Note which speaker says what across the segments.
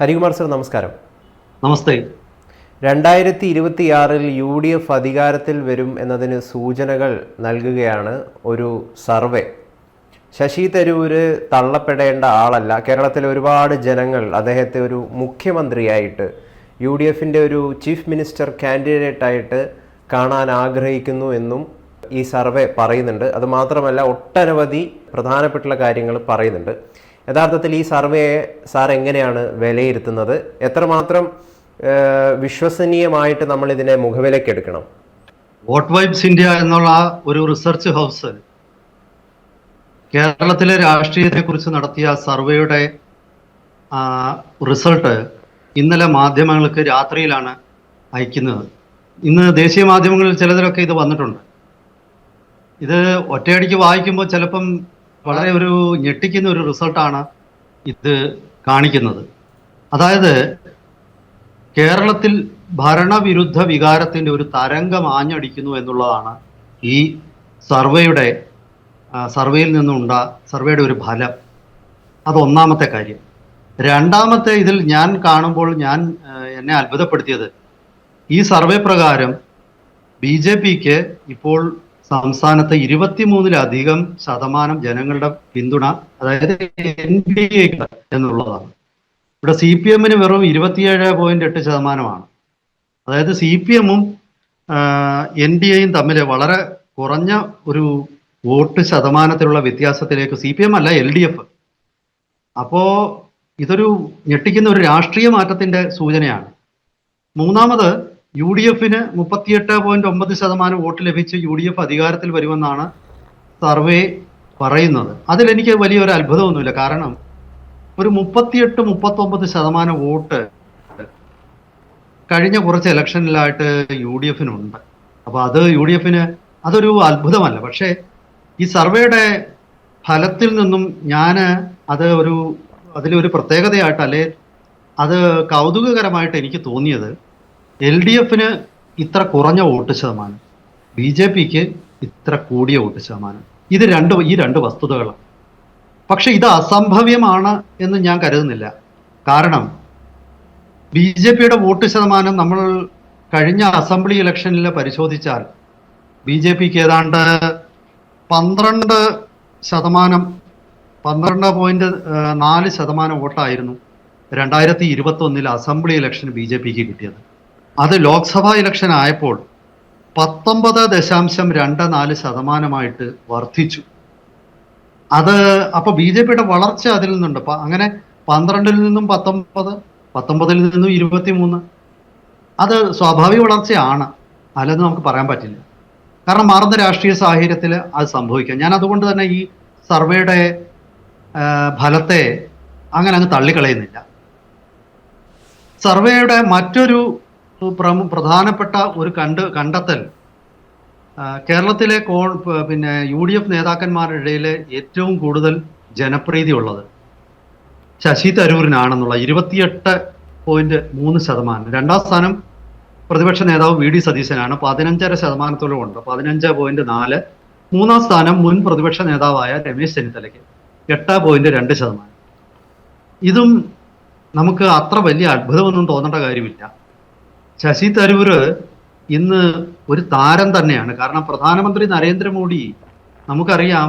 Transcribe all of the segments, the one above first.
Speaker 1: Harikumar sir നമസ്കാരം.
Speaker 2: നമസ്തേ.
Speaker 1: രണ്ടായിരത്തി ഇരുപത്തിയാറിൽ യു ഡി എഫ് അധികാരത്തിൽ വരും എന്നതിന് സൂചനകൾ നൽകുകയാണ് ഒരു സർവേ. ശശി തരൂര് തള്ളപ്പെടേണ്ട ആളല്ല. കേരളത്തിലെ ഒരുപാട് ജനങ്ങൾ അദ്ദേഹത്തെ ഒരു മുഖ്യമന്ത്രിയായിട്ട് യു ഡി എഫിന്റെ ഒരു ചീഫ് മിനിസ്റ്റർ കാൻഡിഡേറ്റായിട്ട് കാണാൻ ആഗ്രഹിക്കുന്നു എന്നും ഈ സർവേ പറയുന്നുണ്ട്. അതുമാത്രമല്ല ഒട്ടനവധി പ്രധാനപ്പെട്ടുള്ള കാര്യങ്ങൾ പറയുന്നുണ്ട്. യഥാർത്ഥത്തിൽ ഈ സർവേയെ സാർ എങ്ങനെയാണ് വിലയിരുത്തുന്നത്? എത്രമാത്രം വിശ്വസനീയമായിട്ട് നമ്മൾ ഇതിനെ മുഖവിലേക്ക് എടുക്കണം?
Speaker 2: വോട്ട് വൈബ്സ് ഇന്ത്യ എന്നുള്ള ഒരു റിസർച്ച് ഹൗസ് കേരളത്തിലെ രാഷ്ട്രീയത്തെ കുറിച്ച് നടത്തിയ സർവേയുടെ റിസൾട്ട് ഇന്നലെ മാധ്യമങ്ങൾക്ക് രാത്രിയിലാണ് അയക്കുന്നത്. ഇന്ന് ദേശീയ മാധ്യമങ്ങളിൽ ചിലതിലൊക്കെ ഇത് വന്നിട്ടുണ്ട്. ഇത് ഒറ്റയടിക്ക് വായിക്കുമ്പോൾ ചിലപ്പം വളരെ ഒരു ഞെട്ടിക്കുന്ന ഒരു റിസൾട്ടാണ് ഇത് കാണിക്കുന്നത്. അതായത് കേരളത്തിൽ ഭരണവിരുദ്ധ വികാരത്തിന്റെ ഒരു തരംഗം ആഞ്ഞടിക്കുന്നു എന്നുള്ളതാണ് ഈ സർവേയുടെ സർവേയിൽ നിന്നുണ്ട സർവേയുടെ ഒരു ഫലം. അതൊന്നാമത്തെ കാര്യം. രണ്ടാമത്തെ ഇതിൽ ഞാൻ കാണുമ്പോൾ ഞാൻ എന്നെ അത്ഭുതപ്പെടുത്തിയത് ഈ സർവേ പ്രകാരം ബി ജെ പിക്ക് ഇപ്പോൾ സംസ്ഥാനത്ത് ഇരുപത്തിമൂന്നിലധികം ശതമാനം ജനങ്ങളുടെ പിന്തുണ അതായത് എൻ ഡി എ എന്നുള്ളതാണ്. ഇവിടെ സി പി എമ്മിന് വെറും ഇരുപത്തിയേഴ് പോയിന്റ് എട്ട് ശതമാനമാണ്. അതായത് സി പി എമ്മും എൻ ഡി എയും തമ്മിൽ വളരെ കുറഞ്ഞ ഒരു വോട്ട് ശതമാനത്തിലുള്ള വ്യത്യാസത്തിലേക്ക് സി പി എം അല്ല എൽ ഡി എഫ് അപ്പോ ഇതൊരു ഞെട്ടിക്കുന്ന ഒരു രാഷ്ട്രീയ മാറ്റത്തിന്റെ സൂചനയാണ്. മൂന്നാമത് യു ഡി എഫിന് മുപ്പത്തിയെട്ട് പോയിന്റ് ഒമ്പത് ശതമാനം വോട്ട് ലഭിച്ച് യു ഡി എഫ് അധികാരത്തിൽ വരുമെന്നാണ് സർവേ പറയുന്നത്. അതിൽ എനിക്ക് വലിയൊരു അത്ഭുതമൊന്നുമില്ല. കാരണം ഒരു മുപ്പത്തിയെട്ട് മുപ്പത്തൊമ്പത് ശതമാനം വോട്ട് കഴിഞ്ഞ കുറച്ച് ഇലക്ഷനിലായിട്ട് യു ഡി എഫിനുണ്ട്. അപ്പൊ അത് യു ഡി എഫിന് അതൊരു അത്ഭുതമല്ല. പക്ഷേ ഈ സർവേയുടെ ഫലത്തിൽ നിന്നും ഞാൻ അത് ഒരു അതിലൊരു പ്രത്യേകതയായിട്ട് അല്ലെ അത് കൗതുകകരമായിട്ട് എനിക്ക് തോന്നിയത്. എൽ ഡി എഫിന് ഇത്ര കുറഞ്ഞ വോട്ട് ശതമാനം ബി ജെ പിക്ക് ഇത്ര കൂടിയ വോട്ട് ശതമാനം. ഇത് രണ്ട് ഈ രണ്ട് വസ്തുതകളാണ്. പക്ഷെ ഇത് അസംഭവ്യമാണ് എന്ന് ഞാൻ കരുതുന്നില്ല. കാരണം ബി ജെ പിയുടെ വോട്ട് ശതമാനം നമ്മൾ കഴിഞ്ഞ അസംബ്ലി ഇലക്ഷനിൽ പരിശോധിച്ചാൽ ബി ജെ പിക്ക് ഏതാണ്ട് പന്ത്രണ്ട് ശതമാനം പന്ത്രണ്ട് പോയിന്റ് നാല് ശതമാനം വോട്ടായിരുന്നു രണ്ടായിരത്തി ഇരുപത്തി ഒന്നിൽ അസംബ്ലി ഇലക്ഷൻ ബി ജെ പിക്ക് കിട്ടിയത്. അത് ലോക്സഭാ ഇലക്ഷൻ ആയപ്പോൾ പത്തൊമ്പത് ദശാംശം രണ്ട് നാല് ശതമാനമായിട്ട് വർദ്ധിച്ചു. അത് അപ്പൊ ബി ജെ പിയുടെ വളർച്ച അതിൽ നിന്നുണ്ട്. അപ്പൊ അങ്ങനെ പന്ത്രണ്ടിൽ നിന്നും പത്തൊമ്പത് പത്തൊമ്പതിൽ നിന്നും ഇരുപത്തി മൂന്ന് അത് സ്വാഭാവിക വളർച്ചയാണ് അല്ലെന്ന് നമുക്ക് പറയാൻ പറ്റില്ല. കാരണം മാറുന്ന രാഷ്ട്രീയ സാഹചര്യത്തിൽ അത് സംഭവിക്കാം. ഞാൻ അതുകൊണ്ട് തന്നെ ഈ സർവേയുടെ ഫലത്തെ അങ്ങനെ അങ്ങ് തള്ളിക്കളയുന്നില്ല. സർവേയുടെ മറ്റൊരു പ്രധാനപ്പെട്ട ഒരു കണ്ട് കണ്ടെത്തൽ. കേരളത്തിലെ കോ പിന്നെ യു ഡി എഫ് നേതാക്കന്മാരുടെ ഇടയിൽ ഏറ്റവും കൂടുതൽ ജനപ്രീതി ഉള്ളത് ശശി തരൂരിനാണെന്നുള്ള ഇരുപത്തിയെട്ട് പോയിന്റ് മൂന്ന് ശതമാനം. രണ്ടാം സ്ഥാനം പ്രതിപക്ഷ നേതാവ് വി ഡി സതീശനാണ്. പതിനഞ്ചര ശതമാനത്തോളം ഉണ്ട്. പതിനഞ്ച് പോയിന്റ് നാല്. മൂന്നാം സ്ഥാനം മുൻ പ്രതിപക്ഷ നേതാവായ രമേശ് ചെന്നിത്തലയ്ക്ക് എട്ട് പോയിന്റ് രണ്ട് ശതമാനം. ഇതും നമുക്ക് അത്ര വലിയ അത്ഭുതമൊന്നും തോന്നേണ്ട കാര്യമില്ല. ശശി തരൂര് ഇന്ന് ഒരു താരം തന്നെയാണ്. കാരണം പ്രധാനമന്ത്രി നരേന്ദ്രമോദി നമുക്കറിയാം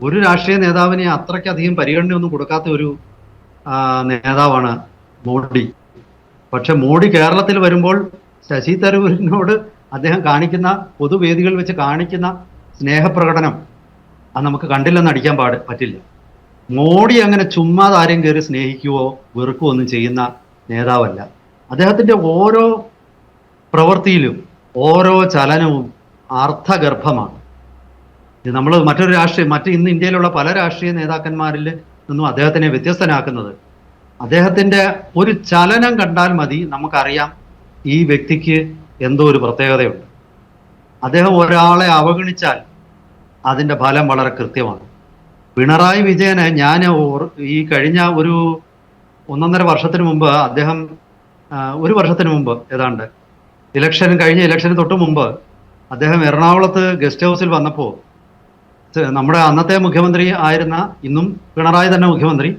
Speaker 2: ഒരു രാഷ്ട്രീയ നേതാവിനെ അത്രയ്ക്കധികം പരിഗണനയൊന്നും കൊടുക്കാത്ത ഒരു നേതാവാണ് മോഡി. പക്ഷെ മോഡി കേരളത്തിൽ വരുമ്പോൾ ശശി തരൂരിനോട് അദ്ദേഹം കാണിക്കുന്ന പൊതുവേദികൾ വെച്ച് കാണിക്കുന്ന സ്നേഹപ്രകടനം അത് നമുക്ക് കണ്ടില്ലെന്ന് അടിക്കാൻ പാട് പറ്റില്ല. മോഡി അങ്ങനെ ചുമ്മാതാരം കയറി സ്നേഹിക്കുകയോ വെറുക്കുകയോ ഒന്നും ചെയ്യുന്ന നേതാവല്ല. അദ്ദേഹത്തിന്റെ ഓരോ പ്രവൃത്തിയിലും ഓരോ ചലനവും അർത്ഥഗർഭമാണ്. ഇത് നമ്മൾ മറ്റൊരു രാഷ്ട്രീയ മറ്റ് ഇന്ന് ഇന്ത്യയിലുള്ള പല രാഷ്ട്രീയ നേതാക്കന്മാരിൽ നിന്നും അദ്ദേഹത്തിനെ വ്യത്യസ്തനാക്കുന്നത്. അദ്ദേഹത്തിന്റെ ഒരു ചലനം കണ്ടാൽ മതി നമുക്കറിയാം ഈ വ്യക്തിക്ക് എന്തോ ഒരു പ്രത്യേകതയുണ്ട്. അദ്ദേഹം ഒരാളെ അവഗണിച്ചാൽ അതിന്റെ ഫലം വളരെ കൃത്യമാണ്. പിണറായി വിജയനെ ഞാൻ ഈ കഴിഞ്ഞ ഒരു ഒന്നൊന്നര വർഷത്തിന് മുമ്പ് അദ്ദേഹം ഒരു വർഷത്തിന് മുമ്പ് ഏതാണ്ട്. ഇലക്ഷൻ കഴിഞ്ഞ ഇലക്ഷന് തൊട്ട് മുമ്പ് അദ്ദേഹം എറണാകുളത്ത് ഗസ്റ്റ് ഹൗസിൽ വന്നപ്പോൾ നമ്മുടെ അന്നത്തെ മുഖ്യമന്ത്രി ആയിരുന്ന ഇന്നും പിണറായി തന്നെ മുഖ്യമന്ത്രി.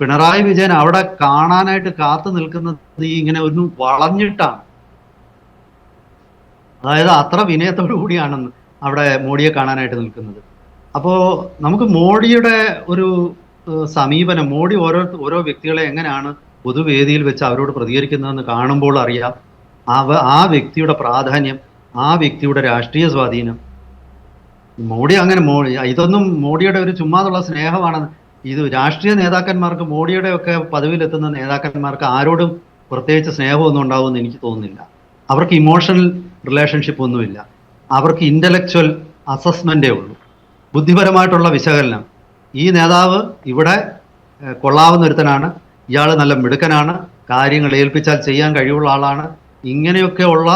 Speaker 2: പിണറായി വിജയൻ അവിടെ കാണാനായിട്ട് കാത്തു നിൽക്കുന്നത് ഇങ്ങനെ ഒന്ന് വളഞ്ഞിട്ടാണ്. അതായത് അത്ര വിനയത്തോടു കൂടിയാണ് അവിടെ മോഡിയെ കാണാനായിട്ട് നിൽക്കുന്നത്. അപ്പോൾ നമുക്ക് മോഡിയുടെ ഒരു സമീപനം മോഡി ഓരോ ഓരോ വ്യക്തികളെ എങ്ങനെയാണ് പൊതുവേദിയിൽ വെച്ച് അവരോട് പ്രതികരിക്കുന്നതെന്ന് കാണുമ്പോൾ അറിയാം. അവ ആ വ്യക്തിയുടെ പ്രാധാന്യം ആ വ്യക്തിയുടെ രാഷ്ട്രീയ സ്വാധീനം. മോഡി അങ്ങനെ മോഡി ഇതൊന്നും മോഡിയുടെ ഒരു ചുമ്മാതുള്ള സ്നേഹമാണ് ഇത് രാഷ്ട്രീയ നേതാക്കന്മാർക്ക് മോഡിയുടെ ഒക്കെ പദവിയിലെത്തുന്ന നേതാക്കന്മാർക്ക് ആരോടും പ്രത്യേകിച്ച് സ്നേഹമൊന്നും ഉണ്ടാവുമെന്ന് എനിക്ക് തോന്നുന്നില്ല. അവർക്ക് ഇമോഷണൽ റിലേഷൻഷിപ്പ് ഒന്നുമില്ല. അവർക്ക് ഇന്റലക്ച്വൽ അസസ്മെന്റേ ഉള്ളൂ. ബുദ്ധിപരമായിട്ടുള്ള വിശകലനം. ഈ നേതാവ് ഇവിടെ കൊള്ളാവുന്ന ഒരുത്തനാണ്. ഇയാൾ നല്ല മിടുക്കനാണ് കാര്യങ്ങൾ ഏൽപ്പിച്ചാൽ ചെയ്യാൻ കഴിവുള്ള ആളാണ്. ഇങ്ങനെയൊക്കെ ഉള്ള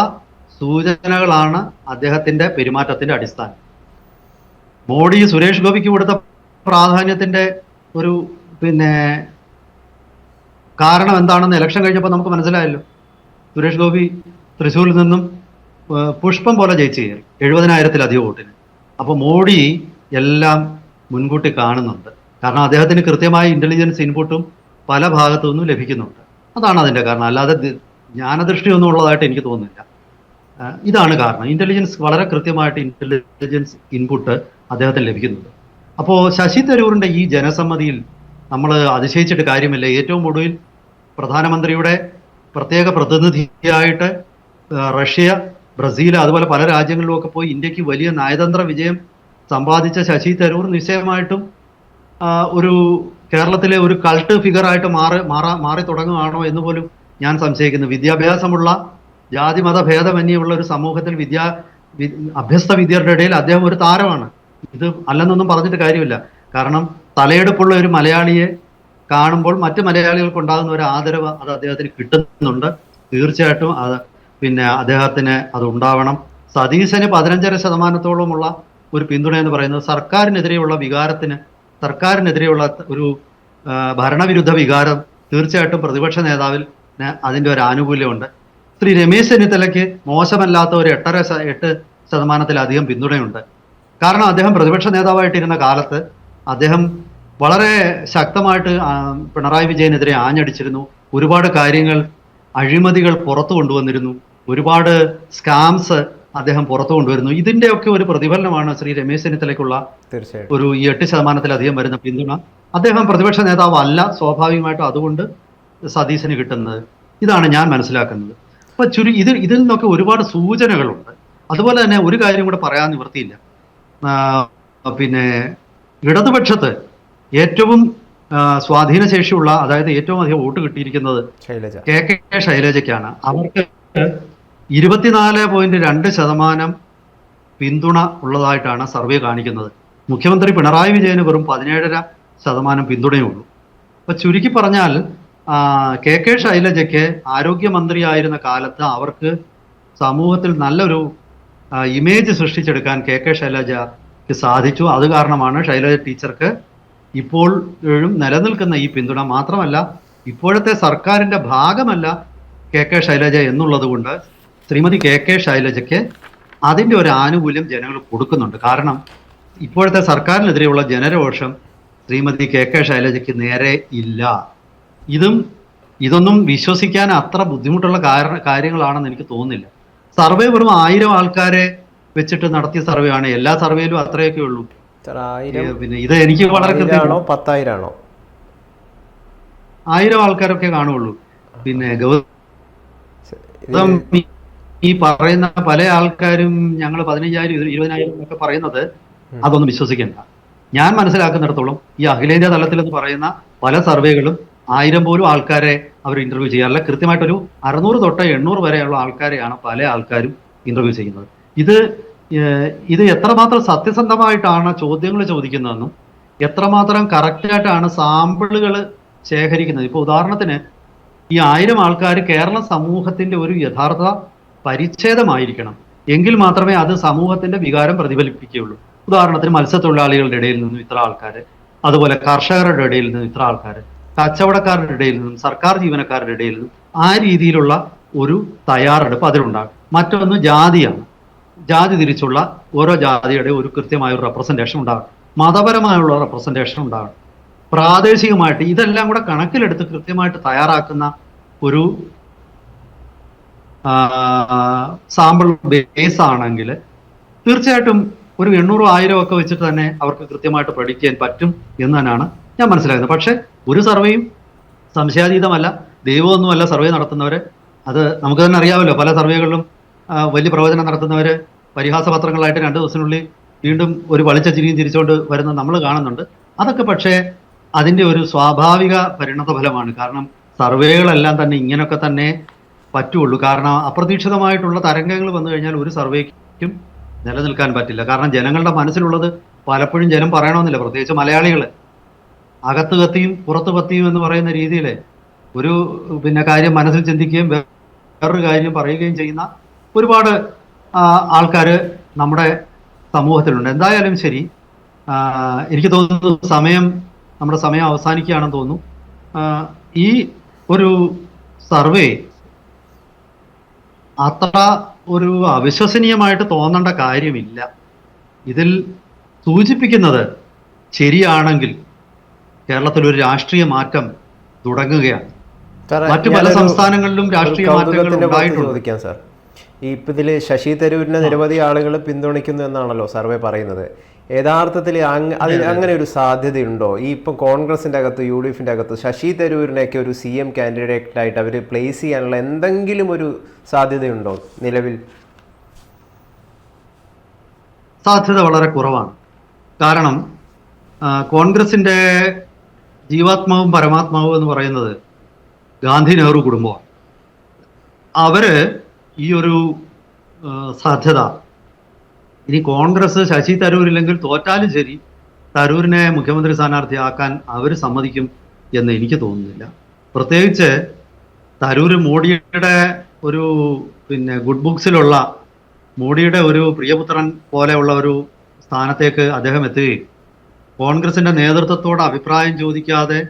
Speaker 2: സൂചനകളാണ് അദ്ദേഹത്തിന്റെ പെരുമാറ്റത്തിന്റെ അടിസ്ഥാനം. മോഡി സുരേഷ് ഗോപിക്ക് കൊടുത്ത പ്രാധാന്യത്തിന്റെ ഒരു പിന്നെ കാരണം എന്താണെന്ന് ഇലക്ഷൻ കഴിഞ്ഞപ്പോൾ നമുക്ക് മനസ്സിലായല്ലോ. സുരേഷ് ഗോപി തൃശ്ശൂരിൽ നിന്നും പുഷ്പം പോലെ ജയിച്ചു കയറി എഴുപതിനായിരത്തിലധികം വോട്ടിന്. അപ്പോൾ മോഡി എല്ലാം മുൻകൂട്ടി കാണുന്നുണ്ട്. കാരണം അദ്ദേഹത്തിന് കൃത്യമായ ഇന്റലിജൻസ് ഇൻപുട്ടും പല ഭാഗത്തു നിന്നും ലഭിക്കുന്നുണ്ട്. അതാണ് അതിന്റെ കാരണം. അല്ലാതെ ജ്ഞാനദൃഷ്ടിയൊന്നും ഉള്ളതായിട്ട് എനിക്ക് തോന്നുന്നില്ല. ഇതാണ് കാരണം. ഇന്റലിജൻസ് വളരെ കൃത്യമായിട്ട് ഇന്റലിജൻസ് ഇൻപുട്ട് അദ്ദേഹത്തിന് ലഭിക്കുന്നുണ്ട്. അപ്പോൾ ശശി തരൂരിന്റെ ഈ ജനസമ്മതിയിൽ നമ്മൾ അതിശയിച്ചിട്ട് കാര്യമില്ല. ഏറ്റവും ഒടുവിൽ പ്രധാനമന്ത്രിയുടെ പ്രത്യേക പ്രതിനിധിയായിട്ട് റഷ്യ ബ്രസീൽ അതുപോലെ പല രാജ്യങ്ങളിലും ഒക്കെ പോയി ഇന്ത്യയ്ക്ക് വലിയ നയതന്ത്ര വിജയം സമ്പാദിച്ച ശശി തരൂർ നിശ്ചയമായിട്ടും ഒരു കേരളത്തിലെ ഒരു കൾട്ട് ഫിഗർ ആയിട്ട് മാറി മാറാ മാറി തുടങ്ങുകയാണോ എന്ന് പോലും ഞാൻ സംശയിക്കുന്നു. വിദ്യാഭ്യാസമുള്ള ജാതി മത ഭേദമന്യുള്ള ഒരു സമൂഹത്തിൽ വിദ്യാ അഭ്യസ്ത വിദ്യരുടെ ഇടയിൽ അദ്ദേഹം ഒരു താരമാണ്. ഇത് അല്ലെന്നൊന്നും പറഞ്ഞിട്ട് കാര്യമില്ല. കാരണം തലയെടുപ്പുള്ള ഒരു മലയാളിയെ കാണുമ്പോൾ മറ്റ് മലയാളികൾക്ക് ഉണ്ടാകുന്ന ഒരു ആദരവ് അത് അദ്ദേഹത്തിന് കിട്ടുന്നുണ്ട്. തീർച്ചയായിട്ടും അത് പിന്നെ അദ്ദേഹത്തിന് അത് ഉണ്ടാവണം. സതീശന് പതിനഞ്ചര ശതമാനത്തോളമുള്ള ഒരു പിന്തുണ എന്ന് പറയുന്നത് സർക്കാരിനെതിരെയുള്ള വികാരത്തിന് സർക്കാരിനെതിരെയുള്ള ഒരു ഭരണവിരുദ്ധ വികാരം തീർച്ചയായിട്ടും പ്രതിപക്ഷ നേതാവിൽ അതിന്റെ ഒരു ആനുകൂല്യമുണ്ട്. ശ്രീ രമേശ് ചെന്നിത്തലയ്ക്ക് മോശമല്ലാത്ത ഒരു എട്ടര എട്ട് ശതമാനത്തിലധികം പിന്തുണയുണ്ട്. കാരണം അദ്ദേഹം പ്രതിപക്ഷ നേതാവായിട്ടിരുന്ന കാലത്ത് അദ്ദേഹം വളരെ ശക്തമായിട്ട് പിണറായി വിജയനെതിരെ ആഞ്ഞടിച്ചിരുന്നു. ഒരുപാട് കാര്യങ്ങൾ അഴിമതികൾ പുറത്തു കൊണ്ടുവന്നിരുന്നു. ഒരുപാട് സ്കാംസ് അദ്ദേഹം പുറത്തു കൊണ്ടുവരുന്നു. ഇതിന്റെയൊക്കെ ഒരു പ്രതിഫലനമാണ് ശ്രീ രമേശ് ചെന്നിത്തലയ്ക്കുള്ള ഒരു ഈ എട്ട് ശതമാനത്തിലധികം വരുന്ന പിന്തുണ. അദ്ദേഹം പ്രതിപക്ഷ നേതാവ് അല്ല സ്വാഭാവികമായിട്ടും അതുകൊണ്ട് സതീശന് കിട്ടുന്നത്. ഇതാണ് ഞാൻ മനസ്സിലാക്കുന്നത്. അപ്പൊ ചുരു ഇതിൽ ഇതിൽ നിന്നൊക്കെ ഒരുപാട് സൂചനകളുണ്ട്. അതുപോലെ തന്നെ ഒരു കാര്യം കൂടെ പറയാൻ നിവൃത്തിയില്ല. പിന്നെ ഇടതുപക്ഷത്ത് ഏറ്റവും സ്വാധീനശേഷിയുള്ള അതായത് ഏറ്റവും അധികം വോട്ട് കിട്ടിയിരിക്കുന്നത് കെ കെ ശൈലജയ്ക്കാണ്. അവർക്ക് ഇരുപത്തിനാല് പോയിന്റ് രണ്ട് ശതമാനം പിന്തുണ ഉള്ളതായിട്ടാണ് സർവേ കാണിക്കുന്നത്. മുഖ്യമന്ത്രി പിണറായി വിജയന് വെറും പതിനേഴര ശതമാനം പിന്തുണയേ ഉള്ളൂ അപ്പൊ ചുരുക്കി പറഞ്ഞാൽ കെ കെ ശൈലജയ്ക്ക് ആരോഗ്യമന്ത്രിയായിരുന്ന കാലത്ത് അവർക്ക് സമൂഹത്തിൽ നല്ലൊരു ഇമേജ് സൃഷ്ടിച്ചെടുക്കാൻ കെ കെ ശൈലജയ്ക്ക് സാധിച്ചു. അത് കാരണമാണ് ശൈലജ ടീച്ചർക്ക് ഇപ്പോഴും നിലനിൽക്കുന്ന ഈ പിന്തുണ. മാത്രമല്ല ഇപ്പോഴത്തെ സർക്കാരിന്റെ ഭാഗമല്ല കെ കെ ശൈലജ എന്നുള്ളത് കൊണ്ട് ശ്രീമതി കെ കെ ശൈലജയ്ക്ക് അതിന്റെ ഒരു ആനുകൂല്യം ജനങ്ങൾ കൊടുക്കുന്നുണ്ട്. കാരണം ഇപ്പോഴത്തെ സർക്കാരിനെതിരെയുള്ള ജനരോഷം ശ്രീമതി കെ കെ ശൈലജയ്ക്ക് നേരെ ഇല്ല. ഇതും ഇതൊന്നും വിശ്വസിക്കാൻ അത്ര ബുദ്ധിമുട്ടുള്ള കാരണ കാര്യങ്ങളാണെന്ന് എനിക്ക് തോന്നുന്നില്ല. സർവേ വെറും ആയിരം ആൾക്കാരെ വെച്ചിട്ട് നടത്തിയ സർവേ ആണ്. എല്ലാ സർവേയിലും അത്രയൊക്കെ ഉള്ളൂ. പിന്നെ ഇത് എനിക്ക് വളരെ
Speaker 1: പത്തായിരമാണോ
Speaker 2: ആയിരം ആൾക്കാരൊക്കെ കാണുള്ളൂ പിന്നെ
Speaker 1: ഗവർണർ
Speaker 2: ഈ- പറയുന്ന പല ആൾക്കാരും ഞങ്ങൾ പതിനയ്യായിരം ഇരു- ഇരുപതിനായിരം എന്നൊക്കെ പറയുന്നത് അതൊന്നും വിശ്വസിക്കേണ്ട. ഞാൻ മനസ്സിലാക്കുന്നിടത്തോളം ഈ അഖിലേന്ത്യാ തലത്തിൽ എന്ന് പറയുന്ന പല സർവേകളും ആയിരം പോലും ആൾക്കാരെ അവർ ഇന്റർവ്യൂ ചെയ്യാറില്ല കൃത്യമായിട്ടൊരു അറുന്നൂറ് തൊട്ട് എണ്ണൂറ് വരെയുള്ള ആൾക്കാരെയാണ് പല ആൾക്കാരും ഇന്റർവ്യൂ ചെയ്യുന്നത്. ഇത് ഇത് എത്രമാത്രം സത്യസന്ധമായിട്ടാണ് ചോദ്യങ്ങൾ ചോദിക്കുന്നതെന്നും എത്രമാത്രം കറക്റ്റായിട്ടാണ് സാമ്പിളുകൾ ശേഖരിക്കുന്നത്. ഇപ്പൊ ഉദാഹരണത്തിന് ഈ ആയിരം ആൾക്കാർ കേരള സമൂഹത്തിന്റെ ഒരു യഥാർത്ഥ പരിച്ഛേദമായിരിക്കണം. എങ്കിൽ മാത്രമേ അത് സമൂഹത്തിന്റെ വികാരം പ്രതിഫലിപ്പിക്കുകയുള്ളൂ. ഉദാഹരണത്തിന് മത്സ്യത്തൊഴിലാളികളുടെ ഇടയിൽ നിന്നും ഇത്ര ആൾക്കാർ അതുപോലെ കർഷകരുടെ ഇടയിൽ നിന്നും ഇത്ര ആൾക്കാർ കച്ചവടക്കാരുടെ ഇടയിൽ നിന്നും സർക്കാർ ജീവനക്കാരുടെ ഇടയിൽ നിന്നും ആ രീതിയിലുള്ള ഒരു തയ്യാറെടുപ്പ് അതിലുണ്ടാകും. മറ്റൊന്ന് ജാതിയാണ്. ജാതി തിരിച്ചുള്ള ഓരോ ജാതിയുടെ ഒരു കൃത്യമായ ഒരു റെപ്രസെന്റേഷൻ ഉണ്ടാകും മതപരമായുള്ള റെപ്രസെന്റേഷൻ ഉണ്ടാകും പ്രാദേശികമായിട്ട് ഇതെല്ലാം കൂടെ കണക്കിലെടുത്ത് കൃത്യമായിട്ട് തയ്യാറാക്കുന്ന ഒരു സാമ്പിൾ ബേസ് ആണെങ്കിൽ തീർച്ചയായിട്ടും ഒരു എണ്ണൂറോ ആയിരം ഒക്കെ വെച്ചിട്ട് തന്നെ അവർക്ക് കൃത്യമായിട്ട് പ്രഡിക്റ്റ് ചെയ്യാൻ പറ്റും എന്ന് തന്നെയാണ് ഞാൻ മനസ്സിലാക്കുന്നത്. പക്ഷെ ഒരു സർവേയും സംശയാതീതമല്ല. ദൈവമൊന്നുമല്ല സർവേ നടത്തുന്നവര്. അത് നമുക്ക് തന്നെ അറിയാമല്ലോ. പല സർവേകളിലും വലിയ പ്രവചനം നടത്തുന്നവര് പരിഹാസ പത്രങ്ങളായിട്ട് രണ്ട് ദിവസത്തിനുള്ളിൽ വീണ്ടും ഒരു വളിച്ച ചിരിയും തിരിച്ചുകൊണ്ട് വരുന്ന നമ്മൾ കാണുന്നുണ്ട്. അതൊക്കെ പക്ഷേ അതിന്റെ ഒരു സ്വാഭാവിക പരിണത ഫലമാണ് കാരണം സർവേകളെല്ലാം തന്നെ ഇങ്ങനെയൊക്കെ തന്നെ പറ്റുള്ളൂ. കാരണം അപ്രതീക്ഷിതമായിട്ടുള്ള തരംഗങ്ങൾ വന്നു കഴിഞ്ഞാൽ ഒരു സർവേക്കും നിലനിൽക്കാൻ പറ്റില്ല. കാരണം ജനങ്ങളുടെ മനസ്സിലുള്ളത് പലപ്പോഴും ജനം പറയണമെന്നില്ല. പ്രത്യേകിച്ച് മലയാളികൾ അകത്ത് കത്തിയും പുറത്ത് കത്തിയും എന്ന് പറയുന്ന രീതിയിൽ ഒരു പിന്നെ കാര്യം മനസ്സിൽ ചിന്തിക്കുകയും വേറൊരു കാര്യം പറയുകയും ചെയ്യുന്ന ഒരുപാട് ആൾക്കാർ നമ്മുടെ സമൂഹത്തിലുണ്ട്. എന്തായാലും ശരി എനിക്ക് തോന്നുന്നു സമയം നമ്മുടെ സമയം അവസാനിക്കുകയാണെന്ന് തോന്നുന്നു. ഈ ഒരു സർവേ അത്ര ഒരു അവിശ്വസനീയമായിട്ട് തോന്നേണ്ട കാര്യമില്ല. ഇതിൽ സൂചിപ്പിക്കുന്നത് ശരിയാണെങ്കിൽ കേരളത്തിൽ ഒരു രാഷ്ട്രീയ മാറ്റം തുടങ്ങുകയാണ്. മറ്റു പല സംസ്ഥാനങ്ങളിലും രാഷ്ട്രീയ മാറ്റങ്ങൾ
Speaker 1: ചോദിക്കാം സാർ. ഇപ്പം ഇതിൽ ശശി തരൂരിനെ നിരവധി ആളുകൾ പിന്തുണയ്ക്കുന്നു എന്നാണല്ലോ സർവേ പറയുന്നത്. യഥാർത്ഥത്തിൽ അങ്ങനെ ഒരു സാധ്യതയുണ്ടോ? ഈ ഇപ്പം കോൺഗ്രസിന്റെ അകത്ത് യു ഡി എഫിന്റെ അകത്ത് ശശി തരൂരിനെയൊക്കെ ഒരു സി എം കാൻഡിഡേറ്റ് ആയിട്ട് അവർ പ്ലേസ് ചെയ്യാനുള്ള എന്തെങ്കിലും ഒരു സാധ്യതയുണ്ടോ നിലവിൽ?
Speaker 2: സാധ്യത വളരെ കുറവാണ്. കാരണം കോൺഗ്രസിന്റെ ജീവാത്മാവും പരമാത്മാവും എന്ന് പറയുന്നത് ഗാന്ധി നെഹ്റു കുടുംബമാണ്. അവർ ഈ ഒരു സാധ്യത ഇനി കോൺഗ്രസ് ശശി തരൂരില്ലെങ്കിൽ തോറ്റാലും ശരി. തരൂരിനെ മുഖ്യമന്ത്രി സ്ഥാനാർത്ഥിയാക്കാൻ അവർ സമ്മതിക്കും എന്ന് എനിക്ക് തോന്നുന്നില്ല. പ്രത്യേകിച്ച് തരൂർ മോഡിയുടെ ഒരു പിന്നെ ഗുഡ് ബുക്സിലുള്ള മോഡിയുടെ ഒരു പ്രിയപുത്രൻ പോലെയുള്ള ഒരു സ്ഥാനത്തേക്ക് അദ്ദേഹം എത്തുകയും കോൺഗ്രസിന്റെ നേതൃത്വത്തോട് അഭിപ്രായം ചോദിക്കാതെ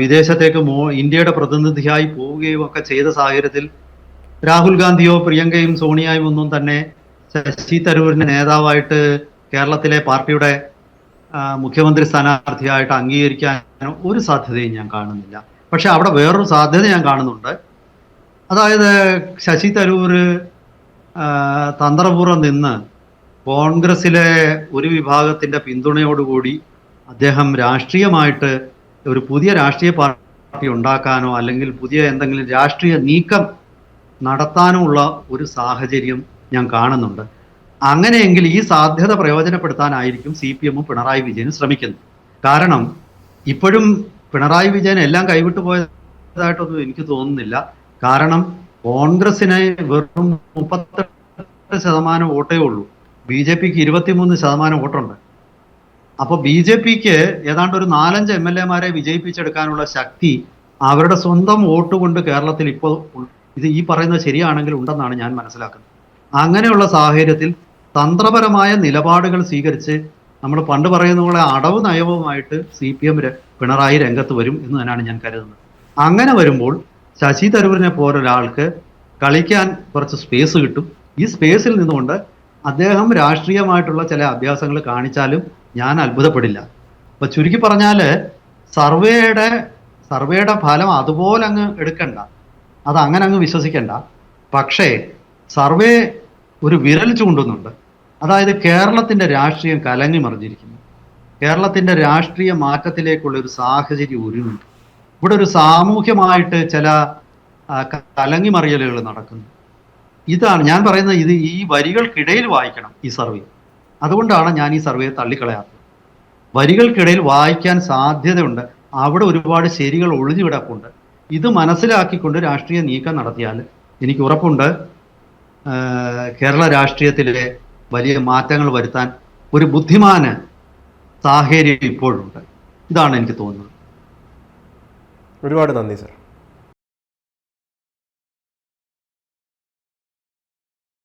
Speaker 2: വിദേശത്തേക്ക് മോ ഇന്ത്യയുടെ പ്രതിനിധിയായി പോവുകയും ഒക്കെ ചെയ്ത സാഹചര്യത്തിൽ രാഹുൽ ഗാന്ധിയോ പ്രിയങ്കയും സോണിയയും ഒന്നും തന്നെ ശശി തരൂരിനെ നേതാവായിട്ട് കേരളത്തിലെ പാർട്ടിയുടെ മുഖ്യമന്ത്രി സ്ഥാനാർത്ഥിയായിട്ട് അംഗീകരിക്കാൻ ഒരു സാധ്യതയും ഞാൻ കാണുന്നില്ല. പക്ഷെ അവിടെ വേറൊരു സാധ്യത ഞാൻ കാണുന്നുണ്ട്. അതായത് ശശി തരൂർ തന്ത്രപൂർവം നിന്ന് കോൺഗ്രസിലെ ഒരു വിഭാഗത്തിന്റെ പിന്തുണയോടുകൂടി അദ്ദേഹം രാഷ്ട്രീയമായിട്ട് ഒരു പുതിയ രാഷ്ട്രീയ പാർട്ടി ഉണ്ടാക്കാനോ അല്ലെങ്കിൽ പുതിയ എന്തെങ്കിലും രാഷ്ട്രീയ നീക്കം നടത്താനോ ഉള്ള ഒരു സാഹചര്യം ഞാൻ കാണുന്നുണ്ട്. അങ്ങനെയെങ്കിൽ ഈ സാധ്യത പ്രയോജനപ്പെടുത്താനായിരിക്കും സി പി എമ്മും പിണറായി വിജയനും ശ്രമിക്കുന്നത്. കാരണം ഇപ്പോഴും പിണറായി വിജയൻ എല്ലാം കൈവിട്ടു പോയതായിട്ടൊന്നും എനിക്ക് തോന്നുന്നില്ല. കാരണം കോൺഗ്രസിനെ വെറും മുപ്പത്തെട്ട് ശതമാനം വോട്ടേ ഉള്ളൂ. ബി ജെ പിക്ക് ഇരുപത്തിമൂന്ന് ശതമാനം വോട്ടുണ്ട്. അപ്പോൾ ബി ജെ പിക്ക് ഏതാണ്ട് ഒരു നാലഞ്ച് എം എൽ എമാരെ വിജയിപ്പിച്ചെടുക്കാനുള്ള ശക്തി അവരുടെ സ്വന്തം വോട്ട് കൊണ്ട് കേരളത്തിൽ ഇപ്പോൾ ഇത് ഈ പറയുന്നത് ശരിയാണെങ്കിൽ ഉണ്ടെന്നാണ് ഞാൻ മനസ്സിലാക്കുന്നത്. അങ്ങനെയുള്ള സാഹചര്യത്തിൽ തന്ത്രപരമായ നിലപാടുകൾ സ്വീകരിച്ച് നമ്മൾ പണ്ട് പറയുന്ന പോലെ അടവ് നയവുമായിട്ട് സി പി എം പിണറായി രംഗത്ത് വരും എന്ന് തന്നെയാണ് ഞാൻ കരുതുന്നത്. അങ്ങനെ വരുമ്പോൾ ശശി തരൂരിനെ പോലൊരാൾക്ക് കളിക്കാൻ കുറച്ച് സ്പേസ് കിട്ടും. ഈ സ്പേസിൽ നിന്നുകൊണ്ട് അദ്ദേഹം രാഷ്ട്രീയമായിട്ടുള്ള ചില അഭ്യാസങ്ങൾ കാണിച്ചാലും ഞാൻ അത്ഭുതപ്പെടില്ല. അപ്പൊ ചുരുക്കി പറഞ്ഞാൽ സർവേയുടെ സർവേയുടെ ഫലം അതുപോലെ അങ്ങ് എടുക്കണ്ട. അത് അങ്ങനെ അങ്ങ് വിശ്വസിക്കണ്ട. പക്ഷേ സർവേ ഒരു വിരൽ ചൂണ്ടുന്നുണ്ട്. അതായത് കേരളത്തിന്റെ രാഷ്ട്രീയം കലങ്ങി മറിഞ്ഞിരിക്കുന്നു. കേരളത്തിന്റെ രാഷ്ട്രീയ മാറ്റത്തിലേക്കുള്ള ഒരു സാഹചര്യം ഒരുങ്ങുന്നു ഇവിടെ ഒരു സാമൂഹ്യമായിട്ട് ചില ആ, കലങ്ങി മറിയലുകൾ നടക്കുന്നു. ഇതാണ് ഞാൻ പറയുന്നത് ഇത് ഈ വരികൾക്കിടയിൽ വായിക്കണം ഈ സർവേ. അതുകൊണ്ടാണ് ഞാൻ ഈ സർവേ തള്ളിക്കളയാത്തത്. വരികൾക്കിടയിൽ വായിക്കാൻ സാധ്യതയുണ്ട്. അവിടെ ഒരുപാട് ശരികൾ ഒളിഞ്ഞു കിടപ്പുണ്ട് ഇത് മനസ്സിലാക്കിക്കൊണ്ട് രാഷ്ട്രീയ നീക്കം നടത്തിയാൽ എനിക്ക് ഉറപ്പുണ്ട്. കേരള രാഷ്ട്രീയത്തിലെ വലിയ മാറ്റങ്ങൾ വരുത്താൻ ഒരു ബുദ്ധിമാന് സാഹചര്യം ഇപ്പോഴുണ്ട്. ഇതാണ് എനിക്ക് തോന്നുന്നത്.
Speaker 1: ഒരുപാട് നന്ദി സാർ.